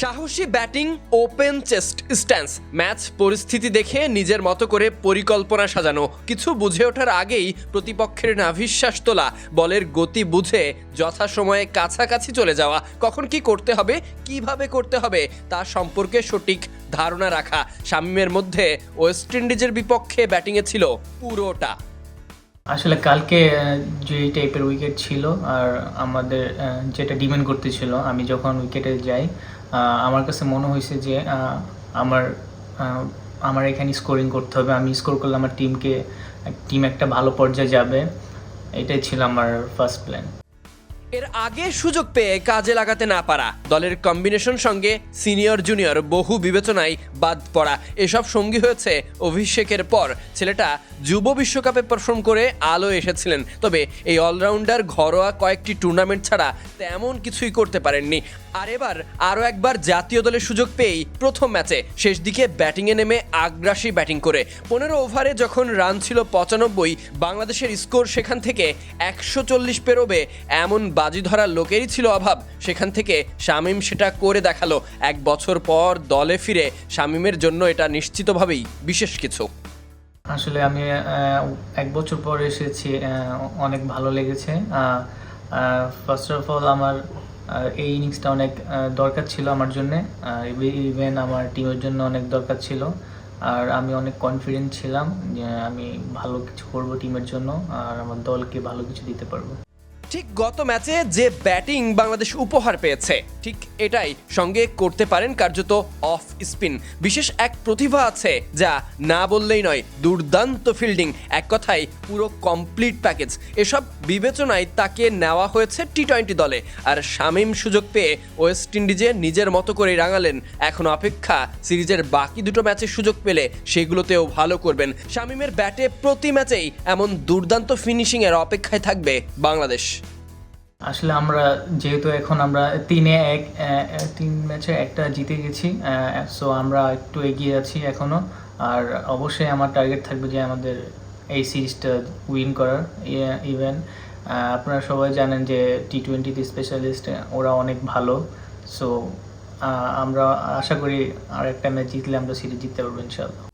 সাহসী batting open chest stance match পরিস্থিতি দেখে নিজের মতো করে পরিকল্পনা সাজানো। কিছু বুঝে ওঠার আগেই প্রতিপক্ষের নাভিশ্বাস তোলা, বলের গতি বুঝে যথাসময়ে কাছাকাছি চলে যাওয়া। কখন কি করতে হবে, কীভাবে করতে হবে, তা সম্পর্কে সঠিক ধারণা রাখা। শামীমের মধ্যে ওয়েস্ট ইন্ডিজের বিপক্ষে ব্যাটিংয়ে ছিল পুরোটা। আসলে কালকে যে টাইপের উইকেট ছিল আর আমাদের যেটা ডিমান্ড করতেছিল, আমি যখন উইকেটে যাই আমার কাছে মনে হয়েছে যে আমার আমার এখানে স্কোরিং করতে হবে। আমি স্কোর করলে আমার টিমকে টিম একটা ভালো পর্যায়ে যাবে। এটাই ছিল আমার ফার্স্ট প্ল্যান এর আগে সুযোগ পেয়ে কাজে লাগাতে না পারা। দলের কম্বিনেশন সঙ্গে সিনিয়র, জুনিয়র বহু বিবেচনায় বাদ পড়া। এসব সঙ্গী হয়েছে অভিষেকের পর। ছেলেটা যুব বিশ্বকাপে পারফর্ম করে আলো এসেছিলেন। তবে এই অলরাউন্ডার ঘরোয়া কয়েকটি টুর্নামেন্ট ছাড়া তেমন কিছুই করতে পারেননি। আর এবার আরও একবার জাতীয় দলের সুযোগ পেয়েই প্রথম ম্যাচে শেষ দিকে ব্যাটিংয়ে নেমে আগ্রাসী ব্যাটিং করে। পনেরো ওভারে যখন রান ছিল পঁচানব্বই, বাংলাদেশের স্কোর সেখান থেকে একশো চল্লিশ পেরোবে এমন বাজি ধরার লোকেরই ছিল অভাব। সেখান থেকে শামীম সেটা করে দেখাল। এক বছর পর দলে ফিরে শামীমের জন্য এটা নিশ্চিতভাবেই বিশেষ কিছু। আসলে আমি এক বছর পর এসেছি অনেক ভালো লেগেছে। ফার্স্ট অফ অল আমার এই ইনিংসটা অনেক দরকার ছিল আমার জন্য। ইভেন আমার টিমের জন্য অনেক দরকার ছিল। আর আমি অনেক কনফিডেন্ট ছিলাম যে আমি ভালো কিছু করব টিমের জন্য, আর আমার দলকে ভালো কিছু দিতে পারব। ঠিক গত ম্যাচে যে ব্যাটিং বাংলাদেশ উপহার পেয়েছে, ঠিক এটাই সঙ্গে করতে পারেন কার্যত অফ স্পিন। বিশেষ এক প্রতিভা আছে যা না বললেই নয়, দুর্দান্ত ফিল্ডিং, এক কথায় পুরো কমপ্লিট প্যাকেজ। এসব বিবেচনায় তাকে নেওয়া হয়েছে টি টোয়েন্টি দলে। আর শামীম সুযোগ পেয়ে ওয়েস্ট ইন্ডিজে নিজের মতো করে রাঙালেন। এখন অপেক্ষা সিরিজের বাকি দুটো ম্যাচে সুযোগ পেলে সেগুলোতেও ভালো করবেন। শামীমের ব্যাটে প্রতি ম্যাচেই এমন দুর্দান্ত ফিনিশিংয়ের অপেক্ষায় থাকবে বাংলাদেশ। আসলে আমরা যেহেতু এখন আমরা তিনে এক তিন ম্যাচে একটা জিতে গেছি সো আমরা একটু এগিয়ে আছি এখনও। আর অবশ্যই আমার টার্গেট থাকবে যে আমাদের এই সিরিজটা উইন করার ইভেন আপনারা সবাই জানেন যে টি টোয়েন্টিতে স্পেশালিস্ট ওরা অনেক ভালো। সো আমরা আশা করি আর একটা ম্যাচ জিতলে আমরা সিরিজ জিততে পারব ইনশাল্লাহ